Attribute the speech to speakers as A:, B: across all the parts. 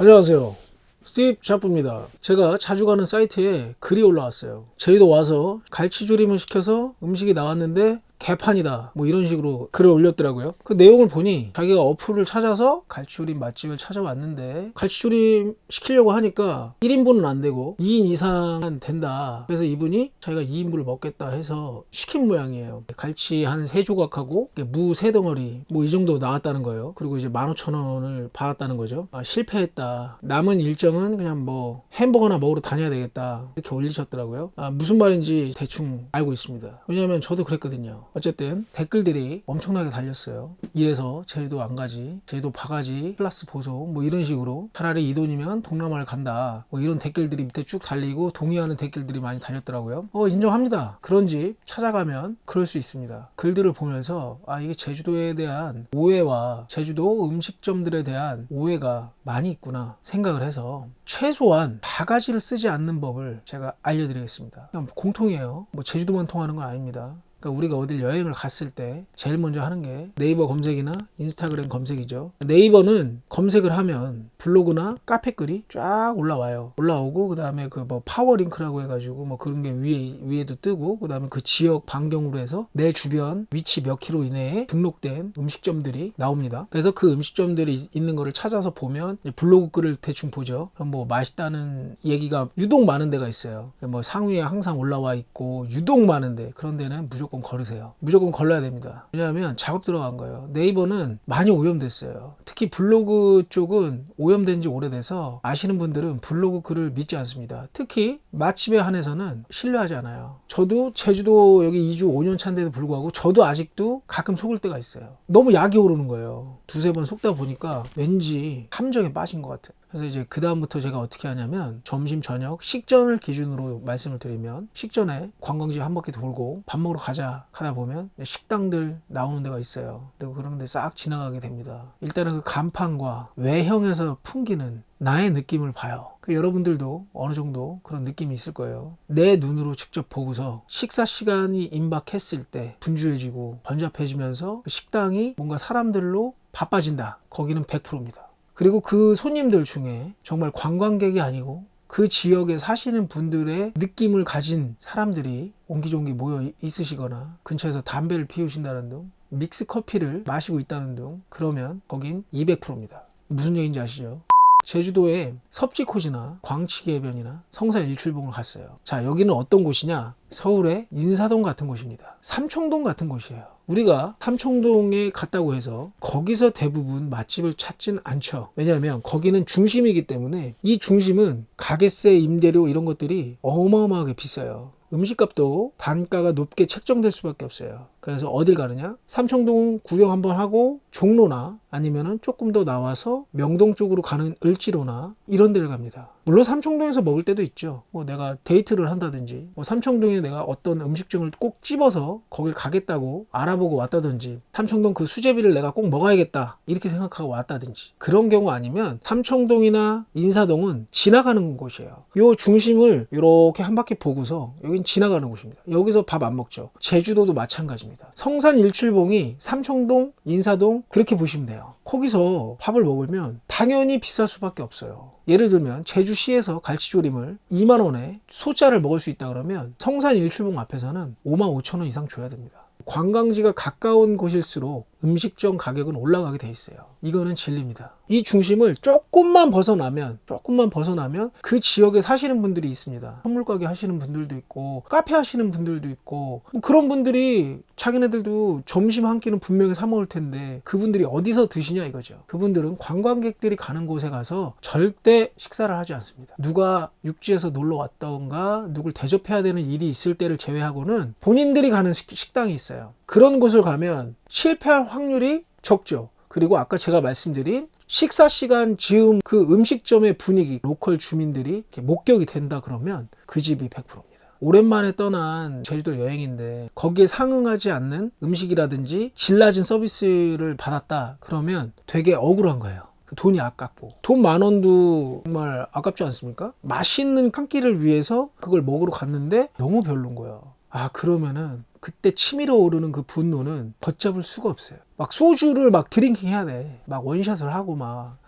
A: 안녕하세요. 스티브 샤프입니다. 제가 자주 가는 사이트에 글이 올라왔어요. 제주도 와서 갈치조림을 시켜서 음식이 나왔는데 개판이다. 뭐 이런 식으로 글을 올렸더라고요. 그 내용을 보니 자기가 어플을 찾아서 갈치조림 맛집을 찾아왔는데 갈치조림 시키려고 하니까 1인분은 안 되고 2인 이상은 된다. 그래서 이분이 자기가 2인분을 먹겠다 해서 시킨 모양이에요. 갈치 한 3조각하고 무 3덩어리 뭐 이 정도 나왔다는 거예요. 그리고 이제 15,000원을 받았다는 거죠. 아, 실패했다. 남은 일정은 그냥 뭐 햄버거나 먹으러 다녀야 되겠다. 이렇게 올리셨더라고요. 아, 무슨 말인지 대충 알고 있습니다. 왜냐하면 저도 그랬거든요. 어쨌든 댓글들이 엄청나게 달렸어요. 이래서 제주도 안 가지, 제주도 바가지 플러스 보소 뭐 이런 식으로 차라리 이 돈이면 동남아를 간다. 뭐 이런 댓글들이 밑에 쭉 달리고 동의하는 댓글들이 많이 달렸더라고요. 어 인정합니다. 그런 집 찾아가면 그럴 수 있습니다. 글들을 보면서 아 이게 제주도에 대한 오해와 제주도 음식점들에 대한 오해가 많이 있구나 생각을 해서 최소한 바가지를 쓰지 않는 법을 제가 알려드리겠습니다. 공통이에요. 뭐 제주도만 통하는 건 아닙니다. 그러니까 우리가 어딜 여행을 갔을 때 제일 먼저 하는 게 네이버 검색이나 인스타그램 검색이죠. 네이버는 검색을 하면 블로그나 카페 글이 쫙 올라와요. 올라오고 그다음에 그 뭐 파워링크라고 해가지고 뭐 그런 게 위에 위에도 뜨고 그다음에 그 지역 반경으로 해서 내 주변 위치 몇 킬로 이내에 등록된 음식점들이 나옵니다. 그래서 그 음식점들이 있- 있는 거를 찾아서 보면 블로그 글을 대충 보죠. 그럼 뭐 맛있다는 얘기가 유독 많은 데가 있어요. 뭐 상위에 항상 올라와 있고 유독 많은데 그런 데는 무조건 걸으세요. 무조건 걸러야 됩니다. 왜냐하면 작업 들어간 거예요. 네이버는 많이 오염됐어요. 특히 블로그 쪽은 오염된 지 오래돼서 아시는 분들은 블로그 글을 믿지 않습니다. 특히 맛집에 한해서는 신뢰하지 않아요. 저도 제주도 여기 2주 5년 차인데도 불구하고 저도 아직도 가끔 속을 때가 있어요. 너무 약이 오르는 거예요. 두세 번 속다 보니까 왠지 함정에 빠진 것 같아요. 그래서 이제 그 다음부터 제가 어떻게 하냐면 점심 저녁 식전을 기준으로 말씀을 드리면 식전에 관광지 한 바퀴 돌고 밥 먹으러 가자 하다 보면 식당들 나오는 데가 있어요. 그리고 그런 데 싹 지나가게 됩니다. 일단은 그 간판과 외형에서 풍기는 나의 느낌을 봐요. 그 여러분들도 어느 정도 그런 느낌이 있을 거예요. 내 눈으로 직접 보고서 식사 시간이 임박했을 때 분주해지고 번잡해지면서 그 식당이 뭔가 사람들로 바빠진다. 거기는 100%입니다. 그리고 그 손님들 중에 정말 관광객이 아니고 그 지역에 사시는 분들의 느낌을 가진 사람들이 옹기종기 모여 이- 있으시거나 근처에서 담배를 피우신다는 등 믹스 커피를 마시고 있다는 등 그러면 거긴 200%입니다. 무슨 얘기인지 아시죠? 제주도에 섭지코지나 광치개변이나 성산 일출봉을 갔어요. 자, 여기는 어떤 곳이냐? 서울의 인사동 같은 곳입니다. 삼청동 같은 곳이에요. 우리가 삼청동에 갔다고 해서 거기서 대부분 맛집을 찾진 않죠. 왜냐하면 거기는 중심이기 때문에 이 중심은 가게세, 임대료 이런 것들이 어마어마하게 비싸요. 음식값도 단가가 높게 책정될 수밖에 없어요. 그래서 어딜 가느냐? 삼청동 구경 한번 하고 종로나 아니면은 조금 더 나와서 명동 쪽으로 가는 을지로나 이런 데를 갑니다. 물론 삼청동에서 먹을 때도 있죠. 뭐 내가 데이트를 한다든지, 뭐 삼청동에 내가 어떤 음식점을 꼭 집어서 거길 가겠다고 알아보고 왔다든지, 삼청동 그 수제비를 내가 꼭 먹어야겠다 이렇게 생각하고 왔다든지 그런 경우 아니면 삼청동이나 인사동은 지나가는 곳이에요. 요 중심을 이렇게 한 바퀴 보고서 여긴 지나가는 곳입니다. 여기서 밥 안 먹죠. 제주도도 마찬가지입니다. 성산 일출봉이 삼청동, 인사동 그렇게 보시면 돼요. 거기서 밥을 먹으면 당연히 비쌀 수밖에 없어요. 예를 들면 제주시에서 갈치조림을 2만 원에 소자를 먹을 수 있다 그러면 성산 일출봉 앞에서는 5만 5천 원 이상 줘야 됩니다. 관광지가 가까운 곳일수록 음식점 가격은 올라가게 돼 있어요. 이거는 진리입니다. 이 중심을 조금만 벗어나면 조금만 벗어나면 그 지역에 사시는 분들이 있습니다. 선물 가게 하시는 분들도 있고 카페 하시는 분들도 있고 뭐 그런 분들이 자기네들도 점심 한 끼는 분명히 사 먹을 텐데 그분들이 어디서 드시냐 이거죠. 그분들은 관광객들이 가는 곳에 가서 절대 식사를 하지 않습니다. 누가 육지에서 놀러 왔던가 누굴 대접해야 되는 일이 있을 때를 제외하고는 본인들이 가는 식- 식당이 있어요. 그런 곳을 가면 실패할 확률이 적죠. 그리고 아까 제가 말씀드린 식사 시간 즈음 그 음식점의 분위기, 로컬 주민들이 목격이 된다 그러면 그 집이 100%입니다. 오랜만에 떠난 제주도 여행인데 거기에 상응하지 않는 음식이라든지 질 낮은 서비스를 받았다 그러면 되게 억울한 거예요. 그 돈이 아깝고 돈 만 원도 정말 아깝지 않습니까? 맛있는 한 끼를 위해서 그걸 먹으러 갔는데 너무 별론 거예요. 아 그러면은 그때 치밀어 오르는 그 분노는 걷잡을 수가 없어요. 막 소주를 막 드링킹 해야 돼. 막 원샷을 하고 막.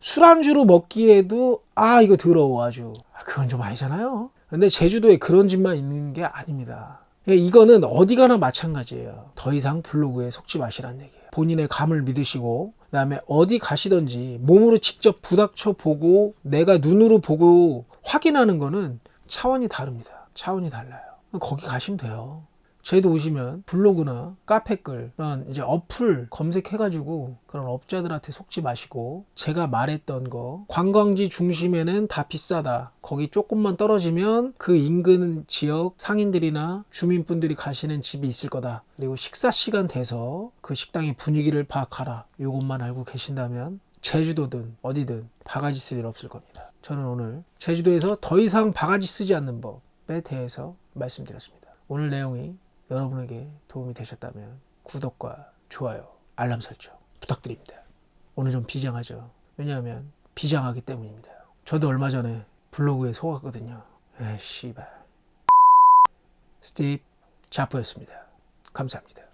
A: 술안주로 먹기에도 아 이거 더러워 아주. 아, 그건 좀 아니잖아요. 근데 제주도에 그런 집만 있는 게 아닙니다. 예, 이거는 어디 가나 마찬가지예요. 더 이상 블로그에 속지 마시라는 얘기예요. 본인의 감을 믿으시고 그 다음에 어디 가시던지 몸으로 직접 부닥쳐 보고 내가 눈으로 보고 확인하는 거는 차원이 다릅니다. 차원이 달라요. 거기 가시면 돼요 저희도 오시면 블로그나 카페 글 그런 이제 어플 검색해가지고 그런 업자들한테 속지 마시고 제가 말했던 거 관광지 중심에는 다 비싸다. 거기 조금만 떨어지면 그 인근 지역 상인들이나 주민분들이 가시는 집이 있을 거다. 그리고 식사 시간 돼서 그 식당의 분위기를 파악하라. 요것만 알고 계신다면 제주도든 어디든 바가지 쓸 일 없을 겁니다. 저는 오늘 제주도에서 더 이상 바가지 쓰지 않는 법에 대해서 말씀드렸습니다. 오늘 내용이 여러분에게 도움이 되셨다면 구독과 좋아요, 알람 설정 부탁드립니다. 오늘 좀 비장하죠. 왜냐하면 비장하기 때문입니다. 저도 얼마 전에 블로그에 속았거든요. 에이 씨발. 스티브 자프였습니다. 감사합니다.